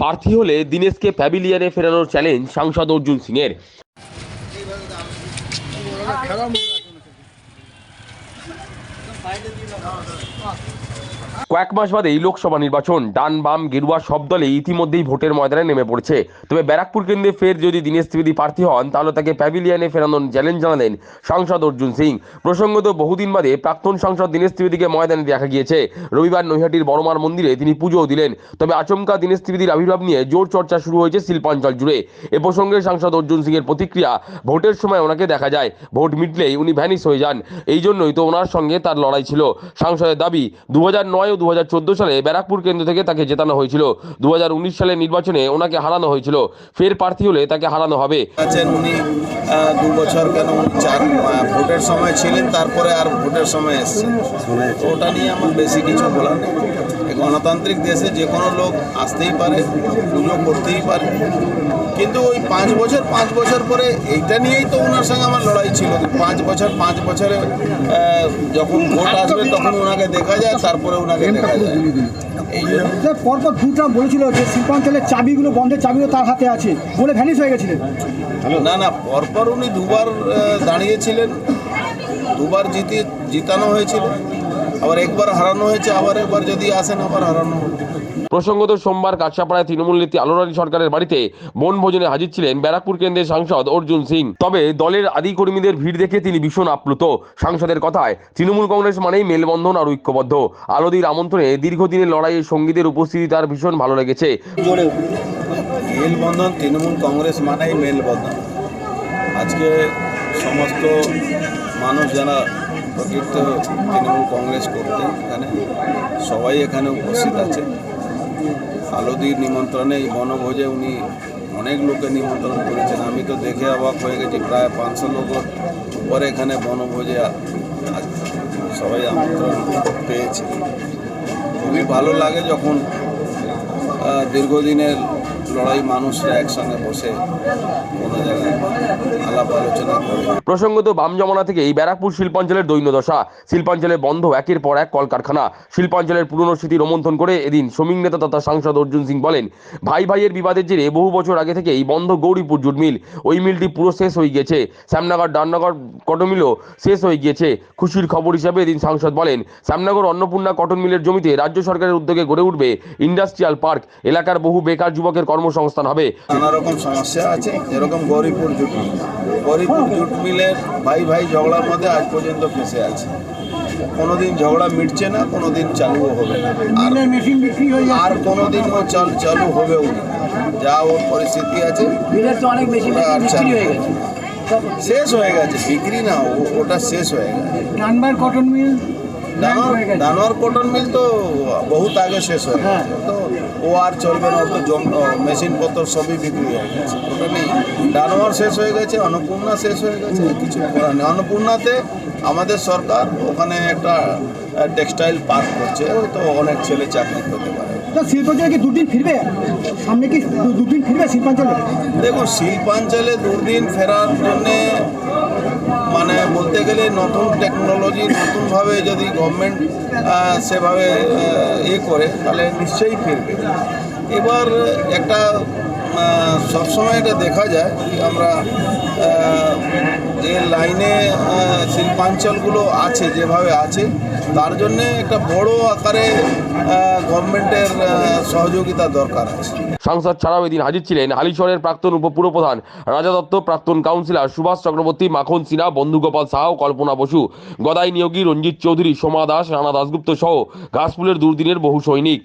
প্রার্থী হলে দীনেশকে প্যাভিলিয়নে ফেরানোর চ্যালেঞ্জ সাংসদ অর্জুন সিংয়ের। কয়েক মাস বাদেই লোকসভা নির্বাচন, ডান বাম গেরুয়া সব দলে ইতিমধ্যেই ভোটের ময়দানে নেমে পড়েছে। তবে ব্যারাকপুর কেন্দ্রে ফের যদি দীনেশ ত্রিবেদী প্রার্থী হন, তাহলে তাকে প্যাভিলিয়নে ফেরানোর চ্যালেঞ্জ জানালেন সাংসদ অর্জুন সিং। প্রসঙ্গত, বহুদিন বাদে প্রাক্তন সাংসদ দীনেশ ত্রিবেদীকে ময়দানে দেখা গিয়েছে। রবিবার নৈহাটির বড়মার মন্দিরে তিনি পুজোও দিলেন। তবে আচমকা দীনেশ ত্রিবেদীর আবির্ভাব নিয়ে জোর চর্চা শুরু হয়েছে শিল্পাঞ্চল জুড়ে। এ প্রসঙ্গে সাংসদ অর্জুন সিংয়ের প্রতিক্রিয়া, ভোটের সময় ওনাকে দেখা যায়। ভোট মিটলেই উনি ভ্যানিস হয়ে যান। এই জন্যই তো ওনার সঙ্গে তার লড়াই ছিল। সাংসদের দাবি, দু নয় ও দু সালে ব্যারাকপুর কেন্দ্র থেকে তাকে জেতানো হয়েছিল। দুহাজার উনিশ সালে নির্বাচনে ওনাকে হারানো হয়েছিল। ফের প্রার্থী হলে তাকে হারানো হবে। উনি আহ, দু বছর কেন চার ভোটের সময় ছিলেন তারপরে আর ভোটের সময় এসছেন। ওটা নিয়ে আমার বেশি কিছু বলার নেই। গণতান্ত্রিক দেশে যে কোনো লোক আসতেই পারে পুজো করতেই পারে। কিন্তু ওই পাঁচ বছর পাঁচ বছর পরে এইটা নিয়েই তো ওনার সঙ্গে আমার লড়াই ছিল। পাঁচ বছর পাঁচ বছরে যখন ভোট আসবে তখন ওনাকে দেখা যায় তারপরে ওনাকে দেখা যায়। পরপর দুটা বলেছিল যে শিল্পাঞ্চলের চাবিগুলো বন্ধের চাবিগুলো তার হাতে আছে বলে ভ্যানিশ হয়ে গেছিলেন। না না পরপর উনি দুবার দাঁড়িয়েছিলেন। দুবার জিতে জিতানো হয়েছিল। আবার একবার হারানো হয়েছে আবার একবার যদি আসেন আবার হারানো হবে। প্রসঙ্গত সোমবার কাছাপাড়ায় তৃণমূল নেত্রী আলোরানী সরকারের বাড়িতে বনভোজনে হাজির ছিলেন ব্যারাকপুর কেন্দ্রের সাংসদ অর্জুন সিং। তবে দলের আদি কর্মীদের ভিড় দেখে তিনি ভীষণ আপ্লুত। সাংসদের কথায় তৃণমূল কংগ্রেস মানেই মেলবন্ধন আর ঐক্যবদ্ধ। আলোদির আমন্ত্রণে দীর্ঘদিনের লড়াইয়ে সঙ্গীদের উপস্থিতি তার ভীষণ ভালো লেগেছে। মেলবন্ধন তৃণমূল কংগ্রেস মানেই মেলবন্ধন। আজকে সমস্ত মানুষ যারা প্রকৃত তৃণমূল কংগ্রেস করতেন এখানে, সবাই এখানে উপস্থিত আছে। আলোদির নিমন্ত্রণে এই বনভোজে উনি অনেক লোকে নিমন্ত্রণ করেছেন। আমি তো দেখে অবাক হয়ে গেছি, প্রায় পাঁচশো লোকের পরে এখানে বনভোজে সবাই আমন্ত্রণ পেয়েছে। খুবই ভালো লাগে যখন দীর্ঘদিনের লড়াই মানুষরা একসঙ্গে বসে কোনো জায়গায় আলাপ আলোচনা করে। প্রসঙ্গত বাম জমানা থেকে এই ব্যারাকপুর শিল্পাঞ্চলের দৈন্যদশা শিল্পাঞ্চলে বন্ধ একের পর এক কলকারখানা। শিল্পাঞ্চলের পুরনো স্মৃতি রোমন্থন করে এদিন শ্রমিক নেতা তথা সাংসদ অর্জুন সিং বলেন, ভাই ভাইয়ের বিবাদের জেরে বহু বছর আগে থেকে এই বন্ধ গৌরীপুর জুট মিল। ওই মিলটি পুরো শেষ হয়ে গেছে। শ্যামনগর, ডাননগর কটন মিলও শেষ হয়ে গিয়েছে খুশির খবর হিসাবে এদিন সাংসদ বলেন, শ্যামনগর অন্নপূর্ণা কটন মিলের জমিতে রাজ্য সরকারের উদ্যোগে গড়ে উঠবে ইন্ডাস্ট্রিয়াল পার্ক। এলাকার বহু বেকার যুবকের কর্মসংস্থান হবে। নানা রকম সমস্যা আছে যেরকম Gouripur jute mill. Gouripur jute মিলের ভাই ভাই ঝগড়ার মধ্যে আজ পর্যন্ত ফেসে আছে। কোনোদিন ঝগড়া মিটছে না কোনোদিন চালুও হবে না। আর মেশিন বিক্রি হয়ে যায় আর কোনোদিন ও চাল চালু হবেও না। যা ওর পরিস্থিতি আছে মিলের তো অনেক বেশি আর বিক্রি চালু হয়ে গেছে। শেষ হয়ে গেছে বিক্রি না ও- ওটা শেষ হয়ে গেছে। Cotton mill? দানোয়ার কটন মিল তো বহুত আগে শেষ হয়ে হ্যাঁ। গেছে তো ও আর চলবে না তো জম মেশিন পত্র সবই বিক্রি হয়ে গেছে। ওটা নেই। দানোয়ার শেষ হয়ে গেছে অন্নপূর্ণা শেষ হয়ে গেছে কিছু করার নেই। অন্নপূর্ণাতে আমাদের সরকার ওখানে একটা টেক্সটাইল পার্ক করছে তো অনেক ছেলে চাকরি করতে পারে। শিল্পাঞ্চলে কি দুদিন ফিরবে? সামনে কি দুদিন ফিরবে শিল্পাঞ্চলে? দেখুন শিল্পাঞ্চলে দুদিন ফেরার জন্যে গেলে নতুন টেকনোলজি নতুনভাবে যদি গভর্নমেন্ট সেভাবে এ করে, তাহলে নিশ্চয়ই ফিরবে। এবার একটা সবসময় এটা দেখা যায় আমরা যে লাইনে শিল্পাঞ্চলগুলো আছে, যেভাবে আছে তার জন্যে একটা বড় আকারে গভর্নমেন্টের সহযোগিতা দরকার আছে। সাংসদ ছাড়াও এদিন হাজির ছিলেন হালিশহরের প্রাক্তন উপপুরপ্রধান রাজা দত্ত প্রাক্তন কাউন্সিলর সুভাষ চক্রবর্তী, মাখন সিনহা, বন্ধুগোপাল সাহা, কল্পনা বসু, গদাই নিয়োগী রঞ্জিত চৌধুরী, সোমা দাস, রানা দাসগুপ্ত সহ ঘাসফুলের দুর্দিনের বহু সৈনিক।